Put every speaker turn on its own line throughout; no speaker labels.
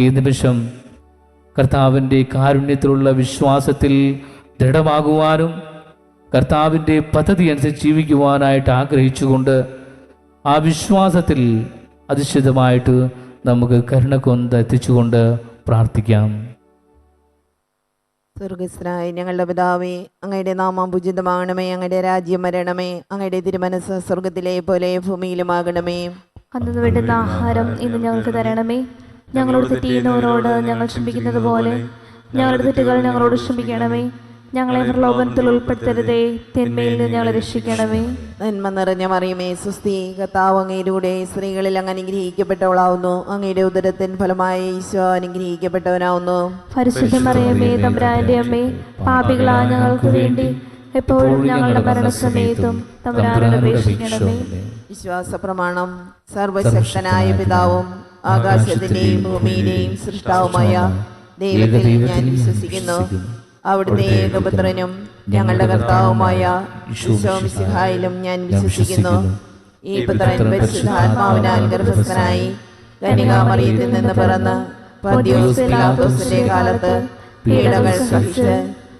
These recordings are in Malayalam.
ഈ നിമിഷം കർത്താവിന്റെ കാരുണ്യത്തിലുള്ള വിശ്വാസത്തിൽ ദൃഢമാകുവാനും കർത്താവിന്റെ പദ്ധതി അനുസരിച്ച് ജീവിക്കുവാനായിട്ട് ആഗ്രഹിച്ചുകൊണ്ട് ആ വിശ്വാസത്തിൽ അധിഷ്ഠിതമായിട്ട് നമുക്ക് കരുണക്കൊന്ത് കൊണ്ട് എത്തിച്ചുകൊണ്ട് പ്രാർത്ഥിക്കാം.
സ്വർഗസ്നായ ഞങ്ങളുടെ പിതാവേ അങ്ങയുടെ നാമം പൂജിതമാകണമേ അങ്ങയുടെ രാജ്യം വരണമേ അങ്ങയുടെ തിരുമനസ് സ്വർഗത്തിലെ പോലെ ഭൂമിയിലുമാകണമേ.
അന്നു വേണ്ടുന്ന ആഹാരം ഇന്ന് ഞങ്ങൾക്ക് തരണമേ. ഞങ്ങളോട് തെറ്റിയുന്നവരോട് ഞങ്ങൾ ക്ഷമിക്കുന്നത് പോലെ ഞങ്ങളുടെ തെറ്റുകൾ ഞങ്ങളോട് ക്ഷമിക്കണമേ. ഞങ്ങളെ പ്രലോഭനത്തിൽ ഉൾപ്പെടുത്തരുതേ. തിന്മയിൽ നിന്ന് ഞങ്ങളെ രക്ഷിക്കണമേ.
നന്മ നിറഞ്ഞ മറിയമേ സുസ്തി കത്താവ് അങ്ങയിലൂടെ സ്ത്രീകളിൽ അങ്ങ് അനുഗ്രഹിക്കപ്പെട്ടവളാവുന്നു. അങ്ങയുടെ ഉദരത്തിൻ ഫലമായി ഈശോ അനുഗ്രഹിക്കപ്പെട്ടവനാവുന്നു.
പരിശുദ്ധ മറിയമേ തമ്പുരാന്റെ അമ്മേ പാപികളാ ഞങ്ങൾക്ക് വേണ്ടി എപ്പോഴും ഞങ്ങളുടെ മരണസമയത്തും തമ്പുരാനോട് അപേക്ഷിക്കണമേ.
വിശ്വാസ പ്രമാണം സർവശക്തനായ പിതാവും ആകാശത്തിന്റെയും ഭൂമിയിലെയും സൃഷ്ടാവുമായ ദൈവത്തിൽ ഞാൻ വിശ്വസിക്കുന്നു. അവിടുത്തെ ഏകപുത്രനും ഞങ്ങളുടെ കർത്താവുമായ വിശ്വസിഹായിലും ഞാൻ വിശ്വസിക്കുന്നു. ഈ പുത്രൻ പരിശുദ്ധാത്മാവിനാൽ ഗർഭസ്ഥനായി കനികാമറിയത്തിൽ നിന്ന് പിറന്ന് പന്തിയോസ് പിലാത്തോസിന്റെ കാലത്ത് പീഡകൾ സഹിച്ച്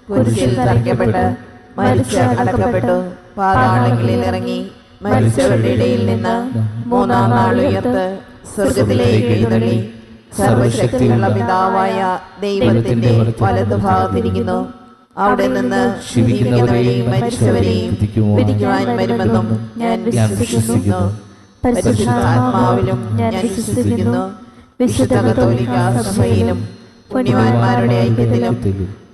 കുരിശിൽ തറയ്ക്കപ്പെട്ട് മരിച്ച് അടക്കപ്പെട്ടു പാതാളങ്ങളിൽ ഇറങ്ങി മരിച്ചവരുടെ ഇടയിൽ നിന്ന് മൂന്നാം നാൾ ഉയർത്ത് സ്വർഗത്തിലേക്ക് എഴുന്നള്ളി സർവശക്തിയുള്ള പിതാവായ ദൈവത്തിന്റെ വലതുഭാഗത്തിരിക്കുന്നു. അവിടെ നിന്ന് ജീവിക്കുന്നവരെയും മരിച്ചവരെയും വിധിക്കുവാൻ വരുമെന്നും ഞാൻ വിശ്വസിക്കുന്നു. പരിശുദ്ധാത്മാവിലും ഞാൻ വിശ്വസിക്കുന്നു. വിശുദ്ധ കത്തോലിക്ക സഭയിലും പുണ്യവാന്മാരുടെ ഐക്യത്തിലും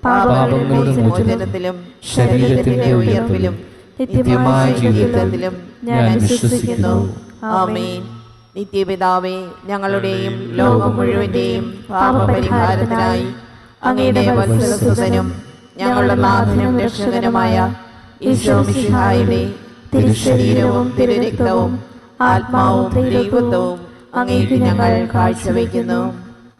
പാപങ്ങളുടെ മോചനത്തിലും ശരീരത്തിന്റെ ഉയർപ്പിലും നിത്യമായ ജീവിതത്തിലും ഞാൻ വിശ്വസിക്കുന്നു. ആമേൻ. നിത്യപിതാവേ ഞങ്ങളുടെയും ലോകം മുഴുവന്റെയും പാപപരിഹാരത്തിനായി അങ്ങയുടെ വത്സരസുതനും ഞങ്ങളുടെ നാഥനും രക്ഷകനുമായ ഈശോ മിശിഹായുടെ തിരുശരീരവും തിരുരക്തവും ആത്മാവും ദൈവത്വവും അങ്ങേക്ക് ഞങ്ങൾ കാഴ്ചവെക്കുന്നു.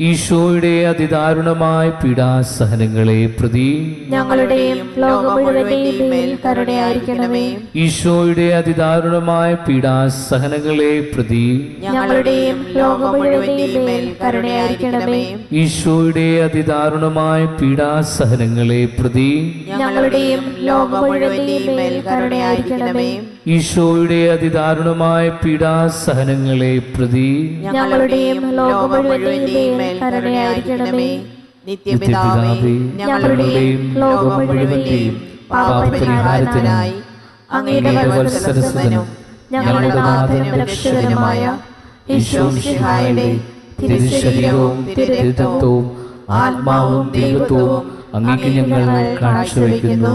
ഈശോയുടെ അതിദാരുണമായ പീഡാസഹനങ്ങളെ പ്രതി
ഞങ്ങളുടെയും കരുണയായിരിക്കണമേ.
ഈശോയുടെ അതിദാരുണമായ പീഡാസഹനങ്ങളെ പ്രതി
ഞങ്ങളുടെയും കരുണയായിരിക്കണമേ.
ഈശോയുടെ അതിദാരുണമായ പീഡാസഹനങ്ങളെ പ്രതി
ഞങ്ങളുടെയും കരുണയായിരിക്കണമേ.
ഈശോയുടെ അതിദാരുണമായ പീഡാസഹനങ്ങളെ പ്രതി
ഞങ്ങളുടെയും ലോകം മേൽ കരുണയായിരിക്കണമേ. നിത്യപിതാവേ ഞങ്ങളുടെയും ലോകം മുഴുവന്റെയും പാപപരിഹാരത്തിനായി അങ്ങയുടെ ഞങ്ങളുടെ നാഥനും രക്ഷകനുമായ ഈശോമിശിഹായുടെ തിരുശരീരവും തിരുരക്തവും ആത്മാവും ദൈവത്വവും അങ്ങേക്ക് ഞങ്ങൾ കാഴ്ചവെക്കുന്നു.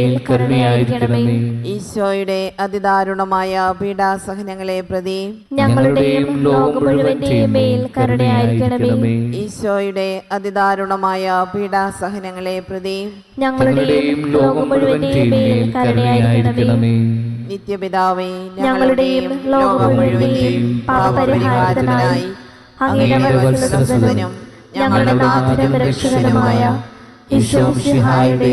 മേൽ
മേൽ കരുണയായിരിക്കണമേ.
ഈശോയുടെ അതിദാരുണമായ പീഡാസഹനങ്ങളെ പ്രതി
ഞങ്ങളുടെയും ലോകം മുഴുവന്റെയും മേൽ കരുണയായിരിക്കണമേ.
ഈശോയുടെ അതിദാരുണമായ പീഡാസഹനങ്ങളെ പ്രതി
ഞങ്ങളുടെയും ലോകം മുഴുവന്റെയും മേൽ കരുണയായിരിക്കണമേ.
നിത്യപിതാവേ
ഞങ്ങളുടെയും ലോകം മുഴുവന്റെയും പാപപരിഹാരത്തിനായി അങ്ങയുടെ വത്സലസുതനും ഞങ്ങളുടെ നാഥനും രക്ഷകനുമായ ഈശോമിശിഹായുടെ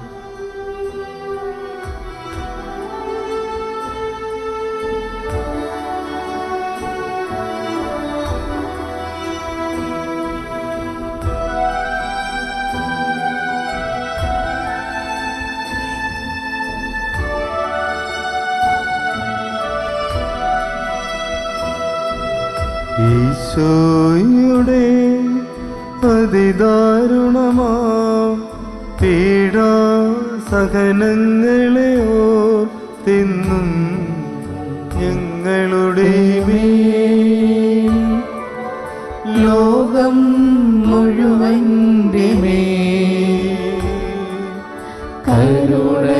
ഈശോയുടെ അതിദാരുണമാ പീഡാ സഹനങ്ങളെ ഓർത്തിന്നും ഞങ്ങളുടെ മേൽ. ലോകം മുഴുവന്റെ മേൽ കരുണയുണ്ടാകേണമേ.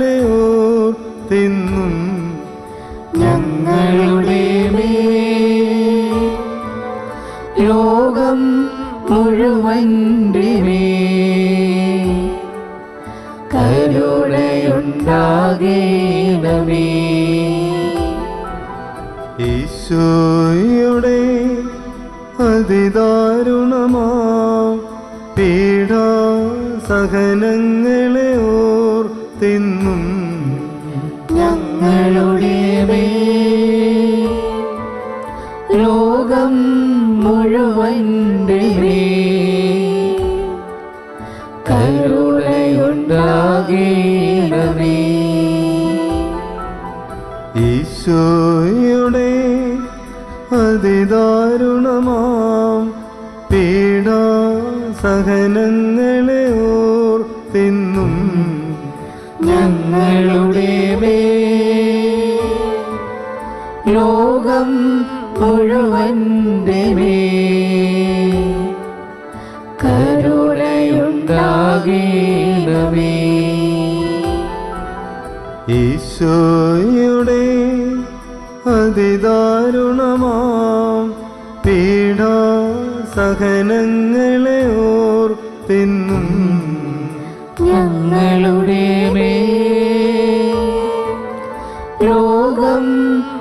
മുഴുവന്റെ മേൽ കരുണയുണ്ടാകേണമേ. ഈശോയുടെ അതിദാരുണമാം പീഡാ സഹനങ്ങളെ ഓർത്തിന്നും ഞങ്ങളുടെ ലോകം മുഴുവന്റെ കരുണയുണ്ടാകേണമേ. ഈശോയുടെ അതിദാരുണമാം പീഡ സഹനങ്ങളെ ഓർത്തിന്നും ഞങ്ങളുടെ മേ ലോകം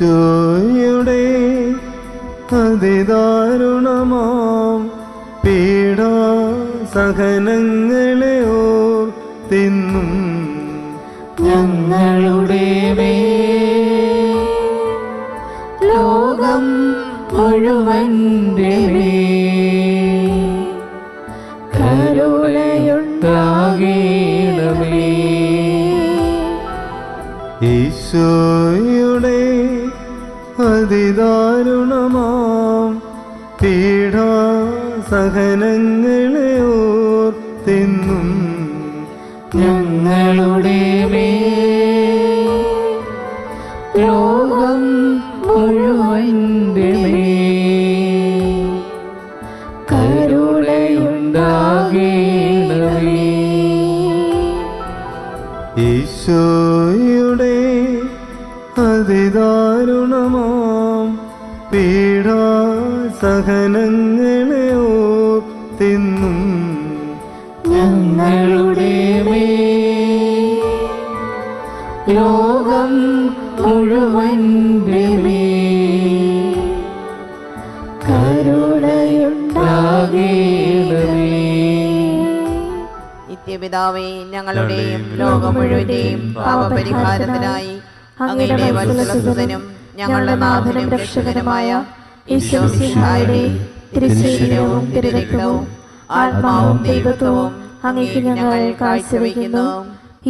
ഈശോയുടെ അതിദാരുണമാം പീഡ സഹനങ്ങളെ ഓർത്തിന്നും ഞങ്ങളുടെ മേൽ ലോകം മുഴുവന്റെ സഹനങ്ങളെ ഓർത്തിന്നും ഞങ്ങളുടെ മേൽ പീഡാസഹനങ്ങളെ ഓർത്തിന്നും
ഞങ്ങളുടെ ലോകം മുഴുവൻ
നിത്യപിതാവേ ഞങ്ങളുടെയും ലോകം മുഴുവന്റെയും പാപപരിഹാരത്തിനായി അങ്ങയുടെ വത്സലസുതനും ഞങ്ങളുടെ നാഥനും രക്ഷകനുമായ ഈശോമിശിഹായുടെ തിരുശരീരവും തിരുരക്തവും ആത്മാവും ദൈവത്വവും അങ്ങേക്ക് ഞങ്ങൾ കാഴ്ചവെക്കുന്നു.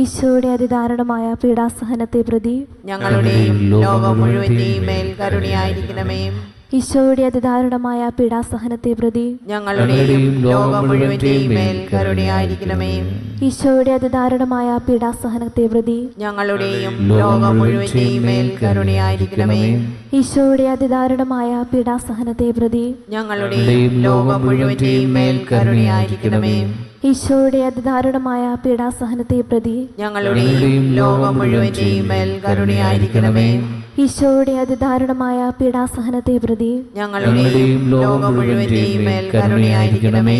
ഈശോയുടെ അതിദാരുണമായ പീഡാസഹനത്തെ പ്രതി
ഞങ്ങളുടെയും ലോകം മുഴുവന്റെയും മേൽ കരുണയായിരിക്കണമേ.
ഈശോയുടെ അതിദാരുണമായ പീഡാസഹനത്തെ പ്രതി
ഞങ്ങളുടെയും ലോകം മുഴുവന്റെയും മേൽ കരുണയായിരിക്കണമേ.
ഈശോയുടെ അതിദാരുണമായ പീഡാസഹനത്തെ പ്രതി
ഞങ്ങളുടെയും ലോകം മുഴുവന്റെയും മേൽ കരുണയായിരിക്കണമേ.
ഈശോയുടെ അതിദാരുണമായ പീഡാസഹനത്തെ പ്രതി
ഞങ്ങളുടെയും ലോകം മുഴുവന്റെയും മേൽ കരുണയായിരിക്കണമേ.
ഈശോയുടെ അതിദാരുണമായ പീഡാസഹനത്തെ പ്രതി
ഞങ്ങളുടെയും ലോകം മുഴുവന്റെയും മേൽ കരുണയായിരിക്കണമേ.
ഈശോയുടെ അതിദാരുണമായ പീഡാസഹനത്തെ പ്രതി
ഞങ്ങളുടെയും ലോകം മുഴുവന്റെയും മേൽ കരുണയായിരിക്കണമേ.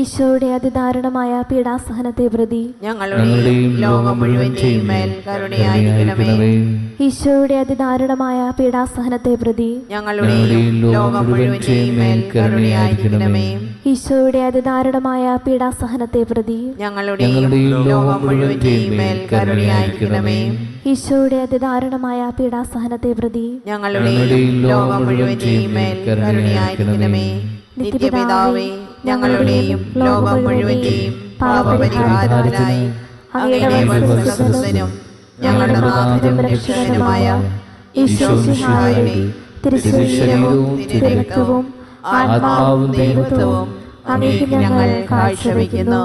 ഈശോയുടെ അതിദാരുണമായ പീഡാസഹനത്തെ പ്രതി
ഞങ്ങളുടെയും ലോകം മുഴുവന്റെയും മേൽ കരുണയായിരിക്കണമേ.
ഈശോയുടെ അതിദാരുണമായ പീഡാസഹനത്തെ പ്രതി
ഞങ്ങളുടെയും ലോകം മുഴുവന്റെയും മേൽ കരുണയായിരിക്കണമേ.
ഈശോയുടെ അതിദാരുണമായ പീഡാസഹനത്തെ പ്രതി
ഞങ്ങളുടെയും ലോകം മുഴുവന്റെയും മേൽ കരുണയായിരിക്കണമേ.
ഈശോയുടെ അതിദാരുണമായ പീഡാസഹനത്തെ പ്രതി.
ഞങ്ങളുടെയും ലോകം മുഴുവന്റെയും മേൽ കരുണയായിരിക്കണമേ. നിത്യപിതാവേ ഞങ്ങളുടെയും ലോകം മുഴുവന്റെയും പാപപരിഹാരത്തിനായി അങ്ങയുടെ വത്സലസുതനും ഞങ്ങളുടെ നാഥനും രക്ഷകനുമായ ഈശോമിശിഹായുടെ തിരുശരീരവും തിരുരക്തവും ആത്മാവും ദൈവത്വവും അങ്ങേക്ക് ഞങ്ങൾ കാഴ്ചവെക്കുന്നു.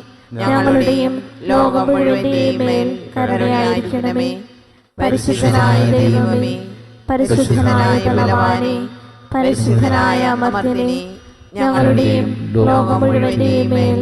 ഞങ്ങളുടെയും ലോകം മുഴുവന്റെയും മേൽ പരിശുദ്ധനായ ദൈവമേ പരിശുദ്ധനായ ബലവാനെ പരിശുദ്ധനായ അമർത്തിനെ ഞങ്ങളുടെയും ലോകം മുഴുവന്റെയും മേൽ